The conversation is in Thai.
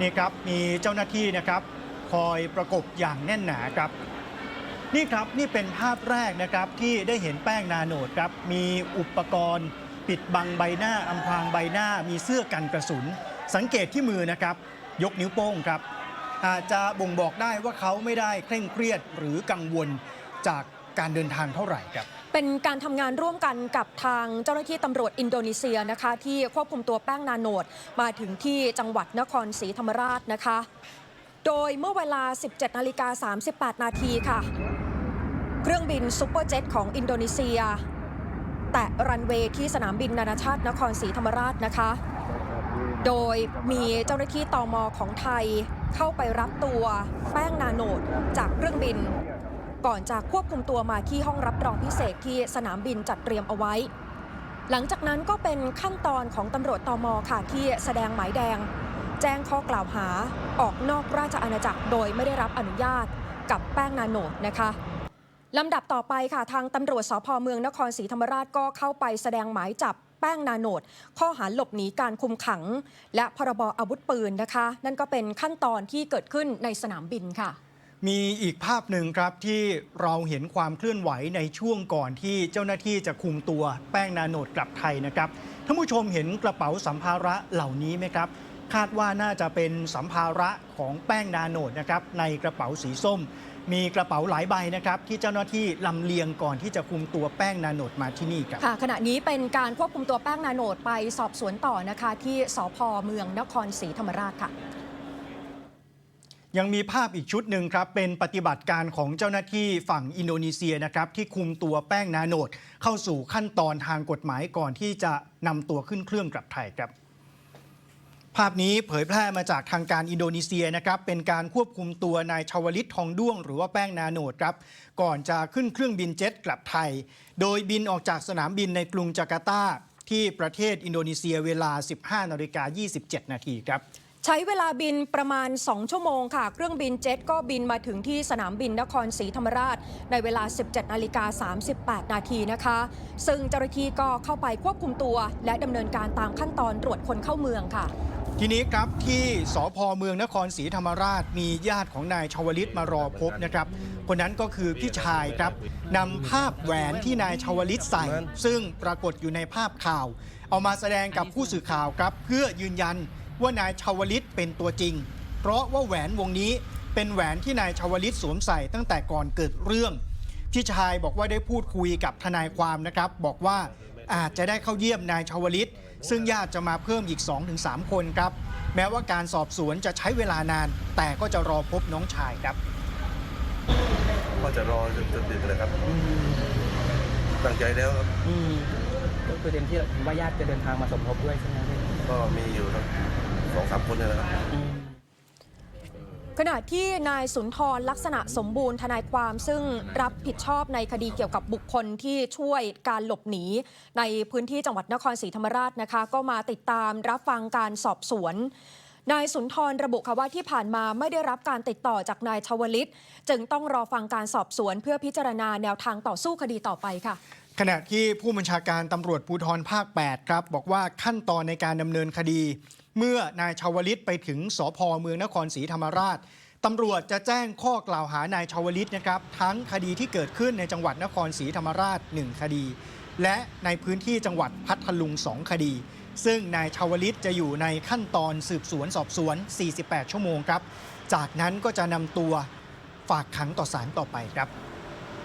นี่ครับมีเจ้าหน้าที่นะครับ คอยประกบอย่างแน่นหนาครับ นี่ครับนี่เป็นภาพแรกนะครับที่ได้เห็นแป้งนาโนดครับ มีอุปกรณ์ ปิดบังใบหน้าอำพรางใบหน้า มีเสื้อกันกระสุน สังเกตที่มือนะครับ ยกนิ้วโป้งครับ อาจจะบ่งบอกได้ว่าเขาไม่ได้เคร่งเครียดหรือกังวลจากการเดินทางเท่าไหร่ครับ เป็นการทำงานร่วมกันกับทางเจ้าหน้าที่ตำรวจอินโดนีเซียนะคะ ที่ควบคุมตัวแป้งนาโนดมาถึงที่จังหวัดนครศรีธรรมราชนะคะ โดยเมื่อเวลา 17นาฬิกา38 นาทีค่ะ เครื่องบินซูเปอร์เจ็ตของอินโดนีเซีย แตะรันเวย์ที่สนามบินนานาชาตินครศรีธรรมราชนะคะ โดยมีเจ้าหน้าที่ตอมอของไทยเข้าไปรับตัวแป้งนาโนดจากเครื่องบิน ก่อนจะควบคุมตัวมาที่ห้องรับรองพิเศษที่สนามบินจัดเตรียมเอาไว้ หลังจากนั้นก็เป็นขั้นตอนของตำรวจตอมค่ะที่แสดงหมายแดง แจ้งข้อกล่าวหาออกนอกราชอาณาจักรโดยไม่ได้รับอนุญาตกับแป้งนาโนดนะคะลำดับต่อไปค่ะทางตำรวจสพเมืองนครศรีธรรมราชก็เข้าไปแสดงหมายจับแป้งนาโนดข้อหาหลบหนีการคุมขัง และพรบอาวุธปืนนะคะ นั่นก็เป็นขั้นตอนที่เกิดขึ้นในสนามบินค่ะ มีอีกภาพหนึ่งครับที่เราเห็นความเคลื่อนไหวในช่วงก่อนที่เจ้าหน้าที่จะคุมตัวแป้งนาโนดกลับไทยนะครับท่านผู้ชมเห็นกระเป๋าสัมภาระเหล่านี้ไหมครับคาดว่าน่าจะเป็นสัมภาระของแป้งนาโนดนะครับในกระเป๋าสีส้ม มีกระเป๋าหลายใบนะครับที่เจ้าหน้าที่ลำเลียงก่อนที่จะคุมตัวแป้งนาโนดมาที่นี่ครับค่ะขณะนี้เป็นการควบคุมตัวแป้งนาโนดไปสอบสวนต่อนะคะที่สพเมืองนครศรีธรรมราชค่ะ ยังมีภาพอีกชุดหนึ่งครับ เป็นปฏิบัติการของเจ้าหน้าที่ฝั่งอินโดนีเซียนะครับที่คุมตัวแป้งนาโนดเข้าสู่ขั้นตอนทางกฎหมายก่อนที่จะนำตัวขึ้นเครื่องกลับไทยครับ ภาพนี้เผยแพร่มาจากทางการอินโดนีเซียนะครับเป็นการควบคุมตัวนายชาวลิตทองด้วง หรือว่าแป้งนาโนดครับก่อนจะขึ้นเครื่องบินเจ็ตกลับไทย โดยบินออกจากสนามบินในกรุงจาการ์ตาที่ประเทศอินโดนีเซียเวลา 15นาฬิกา27 นาทีครับ ใช้เวลาบินประมาณ 2 ชั่วโมงค่ะ เครื่องบินเจ็ตก็บินมาถึงที่สนามบินนครศรีธรรมราช ในเวลา 17นาฬิกา38 นาทีนะคะ ซึ่งเจ้าหน้าที่ก็เข้าไปควบคุมตัว และดำเนินการตามขั้นตอนตรวจคนเข้าเมืองค่ะ ทีนี้ครับที่สพเมืองนครศรีธรรมราช มีญาติของนายชาวลิตมารอพบนะครับคนนั้นก็คือพี่ชายครับนำภาพแหวนที่นายชาวลิตใส่ ซึ่งปรากฏอยู่ในภาพข่าว เอามาแสดงกับผู้สื่อข่าวครับเพื่อยืนยัน ว่านายชาวลิตเป็นตัวจริง เพราะว่าแหวนวงนี้เป็นแหวนที่นายชาวลิตสวมใส่ตั้งแต่ก่อนเกิดเรื่อง พี่ชายบอกว่าได้พูดคุยกับทนายความนะครับ บอกว่าอาจจะได้เข้าเยี่ยมนายชาวลิต ซึ่งญาติจะมาเพิ่มอีก 2-3 คนครับ แม้ว่าการสอบสวนจะใช้เวลานาน แต่ก็จะรอพบน้องชายครับ ก็จะรอจนจนดึกเลยครับตั้งใจแล้วครับ อืมก็คือเต็มที่ว่าญาติจะเดินทางมาสมทบด้วยใช่ไหมพี่ ก็มีอยู่ครับสองสามคนเนี่ยนะครับ ขณะที่นายสุนทรลักษณะสมบูรณ์ทนายความซึ่งรับผิดชอบในคดีเกี่ยวกับบุคคลที่ช่วยการหลบหนี ในพื้นที่จังหวัดนครศรีธรรมราชนะคะ ก็มาติดตามรับฟังการสอบสวนนายสุนทรระบุค่ะว่าที่ผ่านมาไม่ได้รับการติดต่อจากนายชวลิต จึงต้องรอฟังการสอบสวนเพื่อพิจารณาแนวทางต่อสู้คดีต่อไปค่ะ ขณะที่ผู้บัญชาการตำรวจภูธรภาค 8 ครับ บอกว่าขั้นตอนในการดำเนินคดี เมื่อนายชาวลิตไปถึงสพเมืองนครศรีธรรมราชตำรวจจะแจ้งข้อกล่าวหานายชาวลิตนะครับ ทั้งคดีที่เกิดขึ้นในจังหวัดนครศรีธรรมราช 1 คดี และในพื้นที่จังหวัดพัทลุง 2 คดี ซึ่งนายชาวลิตจะอยู่ในขั้นตอนสืบสวนสอบสวน 48 ชั่วโมงครับ จากนั้นก็จะนำตัวฝากขังต่อศาลต่อไปครับ